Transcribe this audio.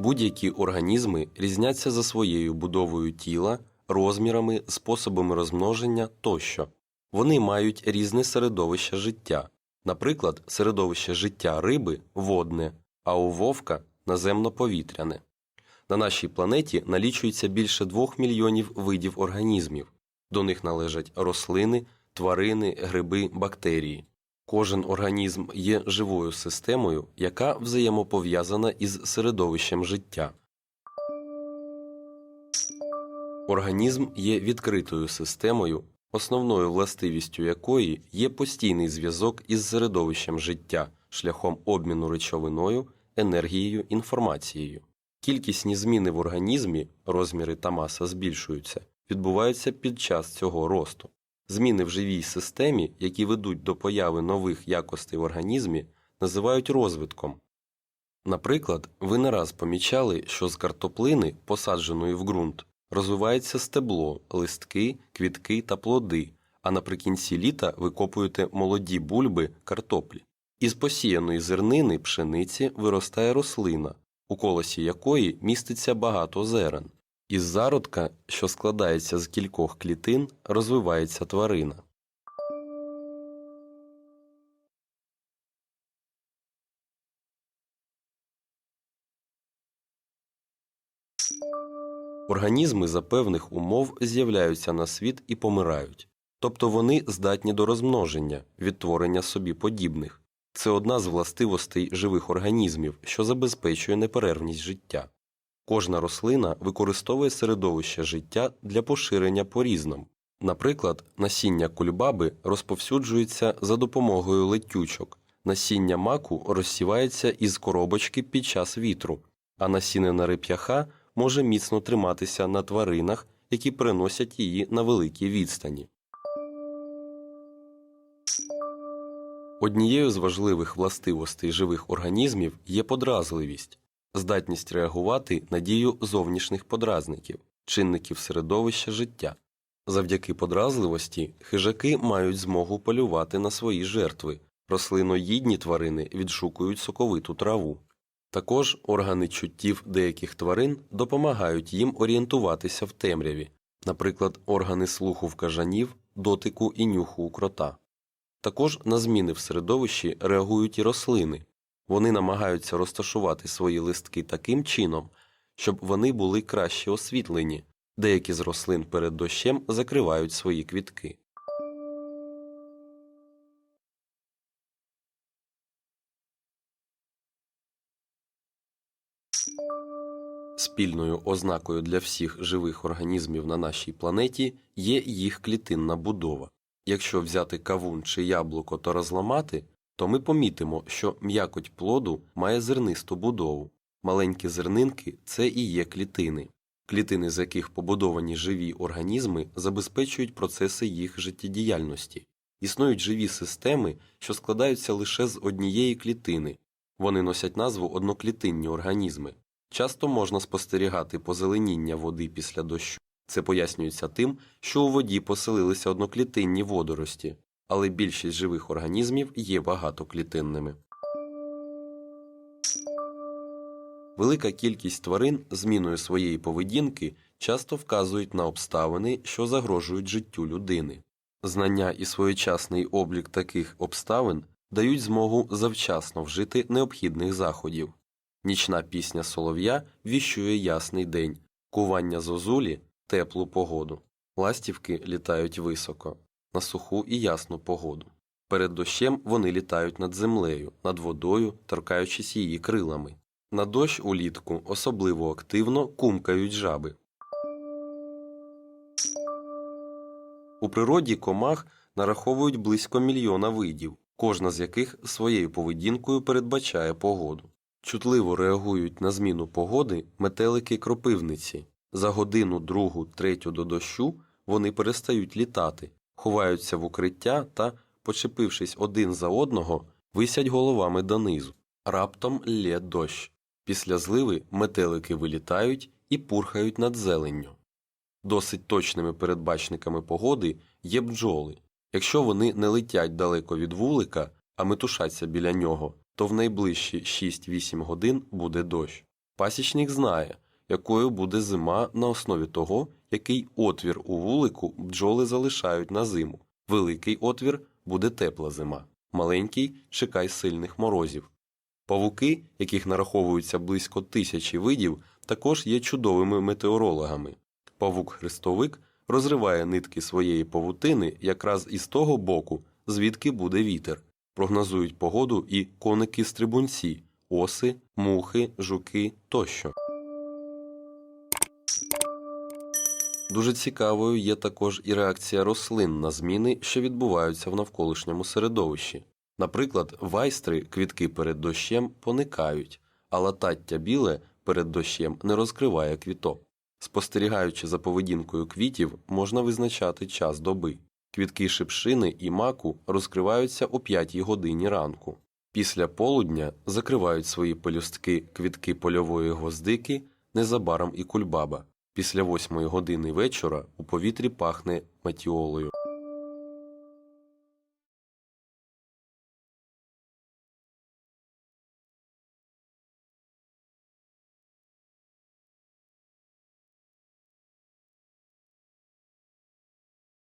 Будь-які організми різняться за своєю будовою тіла, розмірами, способами розмноження тощо. Вони мають різне середовище життя. Наприклад, середовище життя риби водне, а у вовка наземно-повітряне. На нашій планеті налічується більше двох мільйонів видів організмів. До них належать рослини, тварини, гриби, бактерії. Кожен організм є живою системою, яка взаємопов'язана із середовищем життя. Організм є відкритою системою, основною властивістю якої є постійний зв'язок із середовищем життя шляхом обміну речовиною, енергією, інформацією. Кількісні зміни в організмі, розміри та маса збільшуються, відбуваються під час цього росту. Зміни в живій системі, які ведуть до появи нових якостей в організмі, називають розвитком. Наприклад, ви не раз помічали, що з картоплини, посадженої в ґрунт, розвивається стебло, листки, квітки та плоди, а наприкінці літа викопуєте молоді бульби картоплі. Із посіяної зернини пшениці виростає рослина, у колосі якої міститься багато зерен. Із зародка, що складається з кількох клітин, розвивається тварина. Організми за певних умов з'являються на світ і помирають, тобто вони здатні до розмноження, відтворення собі подібних. Це одна з властивостей живих організмів, що забезпечує неперервність життя. Кожна рослина використовує середовище життя для поширення по різному. Наприклад, насіння кульбаби розповсюджується за допомогою летючок, насіння маку розсівається із коробочки під час вітру, а насінина реп'яха може міцно триматися на тваринах, які переносять її на великій відстані. Однією з важливих властивостей живих організмів є подразливість, здатність реагувати на дію зовнішніх подразників, чинників середовища життя. Завдяки подразливості хижаки мають змогу полювати на свої жертви, рослиноїдні тварини відшукують соковиту траву. Також органи чуттів деяких тварин допомагають їм орієнтуватися в темряві, наприклад, органи слуху в кажанів, дотику і нюху у крота. Також на зміни в середовищі реагують і рослини. Вони намагаються розташувати свої листки таким чином, щоб вони були краще освітлені. Деякі з рослин перед дощем закривають свої квітки. Спільною ознакою для всіх живих організмів на нашій планеті є їх клітинна будова. Якщо взяти кавун чи яблуко та розламати, то ми помітимо, що м'якоть плоду має зернисту будову. Маленькі зернинки це і є клітини. Клітини, з яких побудовані живі організми, забезпечують процеси їх життєдіяльності. Існують живі системи, що складаються лише з однієї клітини. Вони носять назву одноклітинні організми. Часто можна спостерігати позеленіння води після дощу. Це пояснюється тим, що у воді поселилися одноклітинні водорості, але більшість живих організмів є багатоклітинними. Велика кількість тварин зміною своєї поведінки часто вказують на обставини, що загрожують життю людини. Знання і своєчасний облік таких обставин дають змогу завчасно вжити необхідних заходів. Нічна пісня солов'я віщує ясний день, кування зозулі теплу погоду. Ластівки літають високо, на суху і ясну погоду. Перед дощем вони літають над землею, над водою, торкаючись її крилами. На дощ улітку особливо активно кумкають жаби. У природі комах нараховують близько мільйона видів, кожна з яких своєю поведінкою передбачає погоду. Чутливо реагують на зміну погоди метелики кропивниці. За годину, другу, третю до дощу вони перестають літати, ховаються в укриття та, почепившись один за одного, висять головами донизу. Раптом лє дощ. Після зливи метелики вилітають і пурхають над зеленню. Досить точними передбачниками погоди є бджоли. Якщо вони не летять далеко від вулика, а метушаться біля нього, то в найближчі 6-8 годин буде дощ. Пасічник знає, якою буде зима на основі того, який отвір у вулику бджоли залишають на зиму. Великий отвір буде тепла зима, маленький чекай сильних морозів. Павуки, яких нараховується близько тисячі видів, також є чудовими метеорологами. Павук-хрестовик розриває нитки своєї павутини якраз із того боку, звідки буде вітер. Прогнозують погоду і коники-стрибунці, оси, мухи, жуки тощо. Дуже цікавою є також і реакція рослин на зміни, що відбуваються в навколишньому середовищі. Наприклад, вайстри квітки перед дощем поникають, а латаття біле перед дощем не розкриває квіток. Спостерігаючи за поведінкою квітів, можна визначати час доби. Квітки шипшини і маку розкриваються о 5 годині ранку. Після полудня закривають свої пелюстки квітки польової гвоздики, незабаром і кульбаба. Після восьмої години вечора у повітрі пахне матіолою.